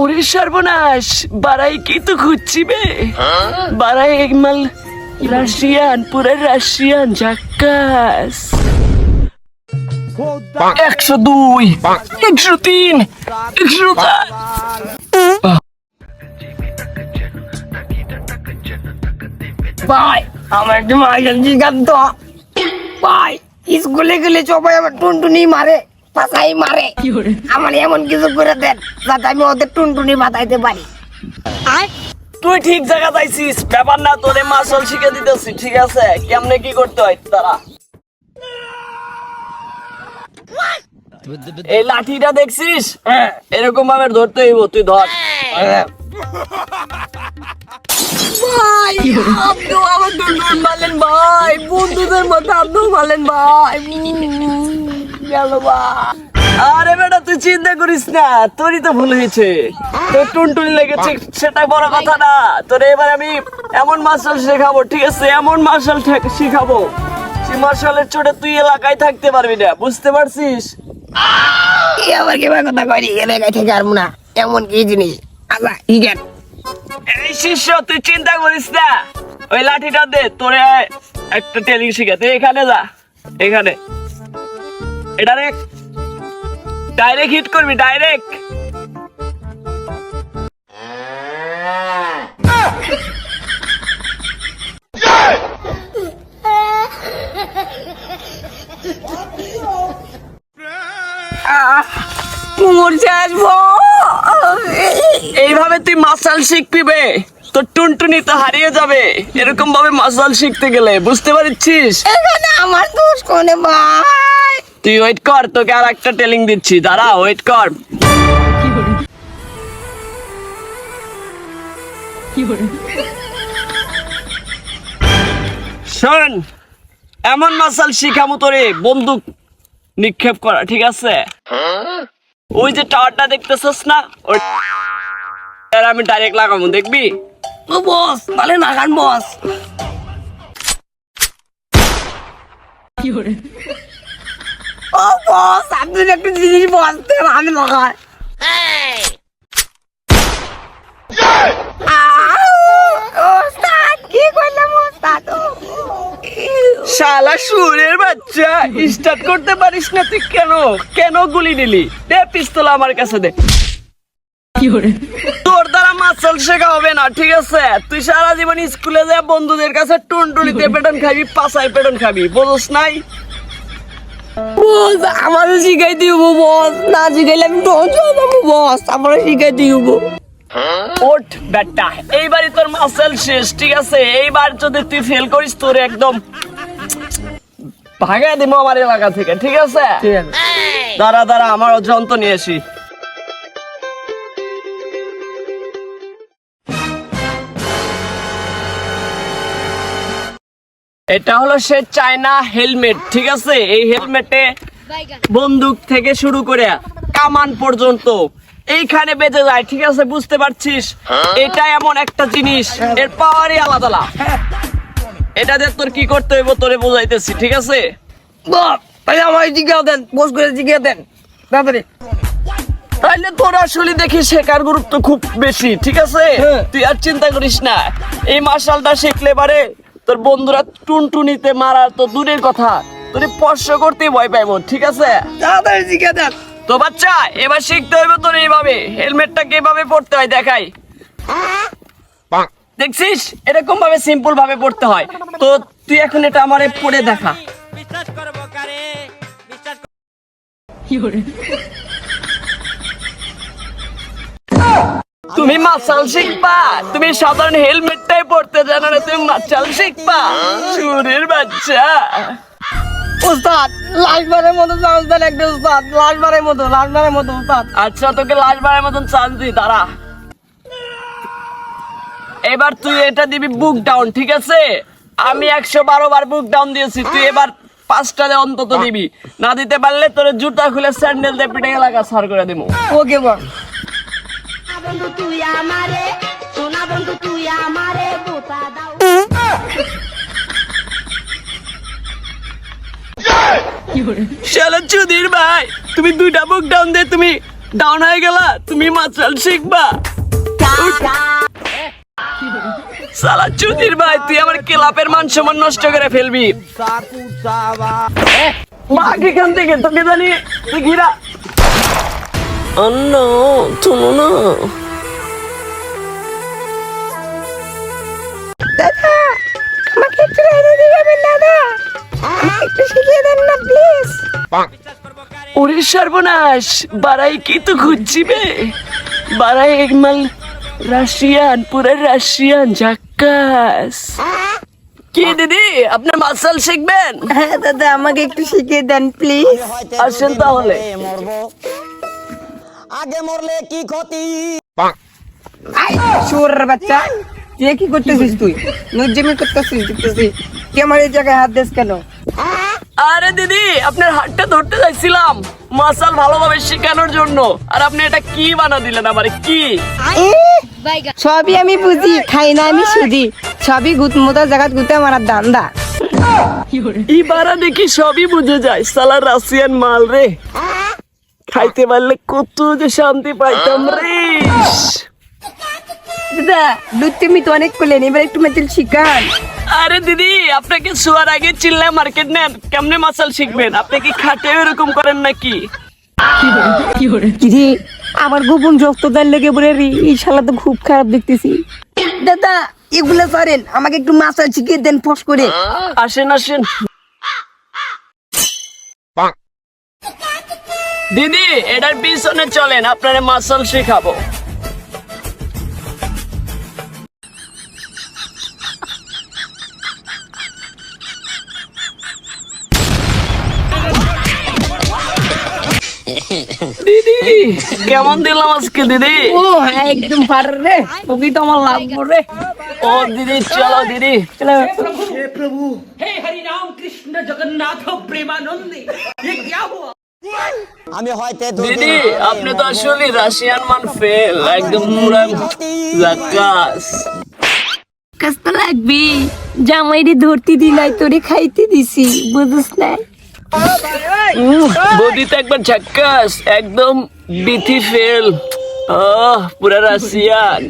ওরে সর্বনাশ। বাড়াই কি তো খুঁজছি বে বাড়াই একমাল রাশিয়ান পুরো রাশিয়ান, জাক্কাস। একশো দুই, একশো তিন, একশো ভাই আমার একটু মাইকেল জিজ্ঞাস ভাই স্কুলে গেলে সবাই আমার টুনটুনি মারে। পাশাই মারে। আমার এমন কিছু করে দেন যাতে আমি ওদের টুনটুনি বাতাইতে পারি। তুই ঠিক জায়গা পাইছিস ব্যাপার না তোরে মাসল শিখে দিতেছি ঠিক আছে? কেমনে কি করতে হয় তারা? এই লাঠিটা দেখছিস? হ্যাঁ এরকম ভাবে ধরতে হইব তুই ধর। ভাই আপনিও আমার মারলেন ভাই বন্ধুদের মতো আপনিও মারলেন ভাই। গেল আরে বেটা তুই চিন্তা করিস না তোরই তো ভুল হয়েছে। তোর টুনটুনি লেগেছে সেটা বড় কথা না। তোর এবার আমি এমন মার্শাল শেখাবো ঠিক আছে? এমন মার্শাল শিখাবো সেই মার্শালের চোটে তুই এলাকায় থাকতে পারবি না বুঝতে পারছিস? কি আবার কি কথা করি এলাকায় থেকে আর না এমন কি জিনিস? আচ্ছা ইগেন এই শিষ্য তুই চিন্তা করিস না। ওই লাঠিটা দে তোরে একটা টেলিং শিখে তুই এখানে যা এখানে। এটা রে ডাইরেক্ট হিট করবি ডাইরেক্ট এইভাবে তুই মাসাল শিখবি বে। তোর টুনটুনি তো হারিয়ে যাবে। এরকম ভাবে মাসাল শিখতে গেলে, বুঝতে পারছিস? আমার দোষ কোনে ভাই? তুই ওয়েট কর তোকে আর একটা টেলিং দিচ্ছি দাঁড়া ওয়েট কর। শোন এমন মাসাল শিখামু তোরে বন্দুক নিক্ষেপ করা ঠিক আছে? ওই যে টাওয়ারটা দেখতেছস না ওই আমি ডাইরেক্ট লাগাবো দেখবি? ও বস তাহলে নাগান বস কি বস আপনি একটা জিনিস বলতেন আমি লাগাই ওস্তাদ কি করলাম ওস্তাদ? শালা সুরের বাচ্চা স্টার্ট করতে পারিস না তুই কেন? কেন গুলি নিলি দে পিস্তল আমার কাছে দে। তোর দ্বারা মাসল শেখা হবে না ঠিক আছে? তুই সারা জীবন স্কুলে যা বন্ধুদের কাছে টুনটুনিতে পেটন খাবি পাশায় পেটন খাবি বুঝস নাই? বস আমারও শিখাই দিব বস। না শিখাইলে আমি যাব বস আমারও শিখাই দিব ওঠ বেটা এইবারই তোর মাসেল শেষ ঠিক আছে? এইবার যদি তুই ফেল করিস তোর একদম ভাগাই দিব আমার এলাকা থেকে ঠিক আছে? ঠিক আছে। দাঁড়া দাঁড়া আমার যন্ত্র নিয়ে আসি। এটা হলো সে চায়না হেলমেট ঠিক আছে? এই হেলমেটে বন্দুক থেকে শুরু করে কামান পর্যন্ত। এইখানে বেঁচে যায় ঠিক আছে? বুঝতে পারছিস? এটা এমন একটা জিনিস এর পাওয়ারই আলাদা। এটা দিয়ে তোর কি করতে হইব তোরে বোঝাইতেছি ঠিক আছে? দেন বস করে দেন তাড়াতাড়ি। তোর আসলে দেখি শেখার গুরুত্ব খুব বেশি ঠিক আছে? হ্যাঁ। তুই আর চিন্তা করিস না এই মার্শালটা শিখলে পারে তোর বন্ধুরা টুনটুনিতে মারার তো দূরের কথা। তোর স্পর্শ করতেই ভয় পাইবো ঠিক আছে? তাড়াতাড়ি শিখিয়ে দেন তো বাচ্চা এবার শিখতে হইবে তোর এইভাবে। হেলমেটটা কীভাবে পড়তে হয় দেখাই। দেখছিস? এরকম ভাবে সিম্পল ভাবে পড়তে হয়। তো তুই এখন এটা আমারে পড়ে দেখা। বিশ্বাস করব কারে বিশ্বাস তুমি মার্শাল শিখবা। তুমি সাধারণ হেলমেটটাই পড়তে জানো না তুমি মার্শাল শিখবা। সুরের বাচ্চা। উস্তাদ লাশবারের মতো চান্স দেন একটা উস্তাদ লাশবারের মতো লাশবারের মতো উস্তাদ। আচ্ছা তোকে লাশ বারের মতন চান্স দিই দাঁড়া। এবার তুই এটা দিবি বুক ডাউন ঠিক আছে? আমি একশো বারো বার বুক ডাউন দিয়েছি তুই এবার পাঁচটা অন্তত দিবি। না দিতে পারলে তোর জুতা খুলে স্যান্ডেল দিয়ে পিঠে এলাকা সার করে দেবো। ওকে বস বন্ধু তুই আমারে, সোনা বন্ধু তুই আমারে, বোতা দাও। ভাই তুই আমার ক্লাবের মান সম্মান নষ্ট করে ফেলবি। ভাগ এখান থেকে তোকে জানি, তুই ঘিরা। অন্য শুনো না। সর্বনাশ। বারাই কি তো খুঁজছিবে? বারাই একমাল রাশিয়ান পুরো রাশিয়ান ঝাক্কাস কি দিদি আপনার মাসাল শিখবেন? হ্যাঁ দাদা আমাকে একটু শিখিয়ে দেন প্লিজ আসেন তাহলে। মরবো আগে মরলে কি ক্ষতি? শুয়োর বাচ্চা তুই কি করতেছিস তুই? নুজ্জমি করতেছিস দেখতেছি। তুই আমার এই জায়গায় হাত দিস কেন? আরে দিদি আপনার হাতটা ধরতে চাইছিলাম। মাসাল ভালোভাবে শেখানোর জন্য। আর আপনি এটা কি বানা দিলেন আমারে? কি? সবই আমি বুঝি খাই না আমি সুজি সবই গুত মোতা জায়গাত গুতে আমার দান্দা ইবারা দেখি সবই বুঝে যায়। সালা রাশিয়ান মাল রে। খাইতে পারলে কত যে শান্তি পাইতাম রে। দাদা তুমি তো অনেক করলেন এবার একটু মেচেল শিখান। আরে দিদি আপনাকে শোয়ার আগে চিল্লা মার্কেট নেন। কেমনে মাসাল শিখবেন? আপনি কি খাটে এরকম করেন নাকি? কিরে আমার গোপন রক্তদার লেগে বলে রে এই শালা তো খুব খারাপ দেখতেছি। দাদা এগুলা পারেন আমাকে একটু মাসাল শিখিয়ে দেন ফস করে। আসেন আসেন। দিদি এটার পিছনে চলেন আপনারা মাসাল শেখাবো। দিদি কেমন দিলাম আজকে দিদি? ও হ্যাঁ একদম পার রে। ওকে তো আমার লাগবো রে ও দিদি চলো দিদি। চলো। আমি হয়তো দিদি আপনি তো আসলে রাশিয়ান মান ফেল। একদম পুরা জাকাস। কষ্ট লাগবি। জামাইরে ধরতে দি নাই তোরে খাইতে দিছি। বুঝছ না? বডিতে একবার ঝাক্কাস একদম বিথি ফেল। আহ পুরা রাশিয়ান।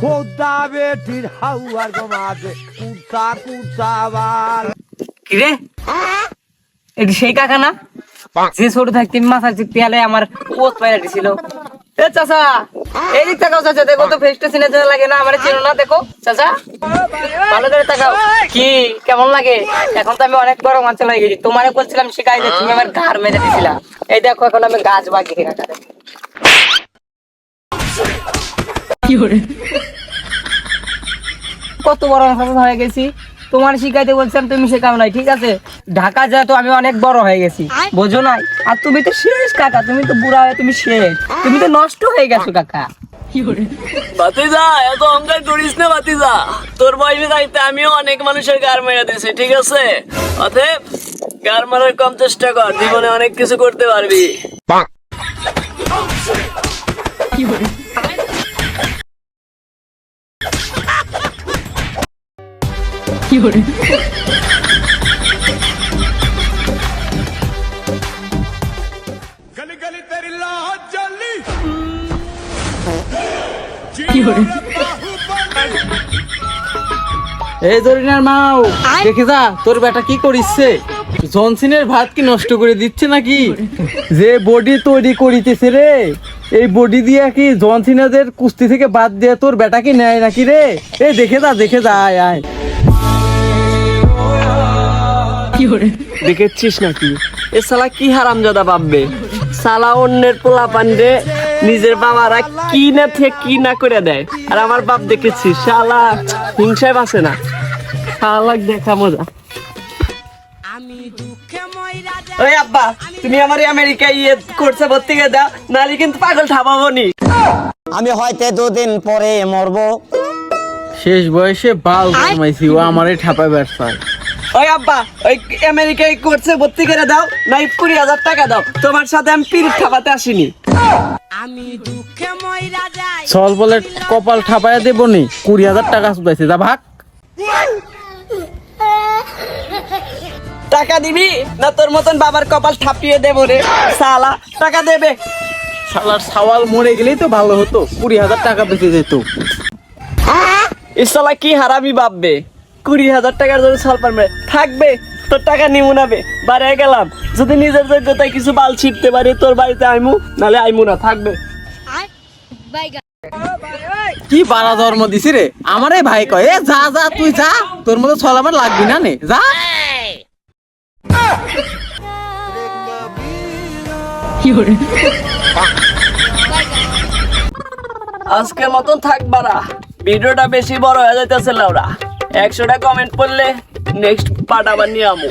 খোদা বেটির হাউয়ার বাল কিরে? এটি সেই কাকা না যে ছোট থাকতে মাথার যে পেয়ালে আমার পোত পায়রা ছিল এ চাচা এই দিক তাকাও চাচা দেখো তো ফেসটা চিনে চেনা লাগে না আমার চেনো না দেখো চাচা। ভালো করে তাকাও। কি কেমন লাগে? এখন তো আমি অনেক বড় মাছ হয়ে গেছি তোমারে বলছিলাম শিখাই যে তুমি আমার ঘাড় মেরে দিছিলা। এই দেখো এখন আমি গাছ কত বড় হয়ে গেছি। তোমার শিখাইতে বলছিলাম তুমি শেখাও নাই ঠিক আছে? ঢাকা যা তো আমি অনেক বড় হয়ে গেছি বোঝো নাই? আর তুমি তো শেষ কাকা তুমি তো বুড়া হয়ে তুমি শেষ। তুমি তো নষ্ট হয়ে গেছো কাকা। বাতিজা এত অহংকার করিস না বাতিজা তোর বয়সে থাকতে আমিও অনেক মানুষের গার মেরে দিয়েছি ঠিক আছে? অতএব গার মারার কম চেষ্টা কর জীবনে অনেক কিছু করতে পারবি। করে? এই জরিনার মাও দেখে যা তোর বেটা কি করিছে? জনসিনের ভাত কি নষ্ট করে দিচ্ছে নাকি? যে বডি তৈরি করিতেছে রে এই বডি দিয়ে কি জনসিনাদের কুস্তি থেকে বাদ দিয়ে তোর বেটাকে নেয় নাকি রে? এ দেখে যা দেখে যা আয় আয়। দেখেছিস নাকি? এ সালা কি হারামজাদা ভাববে? সালা অন্যের পোলা পান্ডে নিজের বাবারা কি না থেকে কি না করে দেয়। আর আমার বাপ দেখেছিস শালা হিংসায় বাসে না। শালা দেখা মজা। ওই আব্বা তুমি আমার এই আমেরিকা ইয়ে করছে ভর্তি করে দাও নাহলে কিন্তু পাগল নি আমি হয়তো দুদিন পরে মরবো। শেষ বয়সে বাল জন্মাইছি ও আমারে ঠাপায় ব্যবসায় ওই আব্বা ওই আমেরিকায় করছে ভর্তি করে দাও নাই কুড়ি হাজার টাকা দাও। তোমার সাথে আমি পিরিত খাবাতে আসিনি। চল বলে কপাল ঠাপায় দেবো নি। কুড়ি হাজার টাকা শুধাইছে যা ভাগ। টাকা দিবি? না তোর মতন বাবার কপাল ঠাপিয়ে দেবো রে। সালা টাকা দেবে। শালার সাওয়াল মরে গেলেই তো ভালো হতো। কুড়ি হাজার টাকা বেঁচে যেত। ইসালা কি হারামি ভাববে কুড়ি হাজার টাকার জন্য সাল পারবে। থাকবে তোর টাকা নিমু নাবে বাড়ি গেলাম। যদি নিজের যোগ্যতায় কিছু বাল ছিটতে পারি তোর বাড়িতে আইমু নালে আইমু না থাকবে। কি বাড়া ধর্ম দিছি রে? আমারে ভাই কয় এ যা যা তুই যা তোর মতো ছল আমার লাগবি না নে যা। আজকের মতন থাক বাড়া। ভিডিওটা বেশি বড় হয়ে যাইতেছে লাউরা একশোটা কমেন্ট করলে নেক্সট পাঠাবার নিয়ে আমো।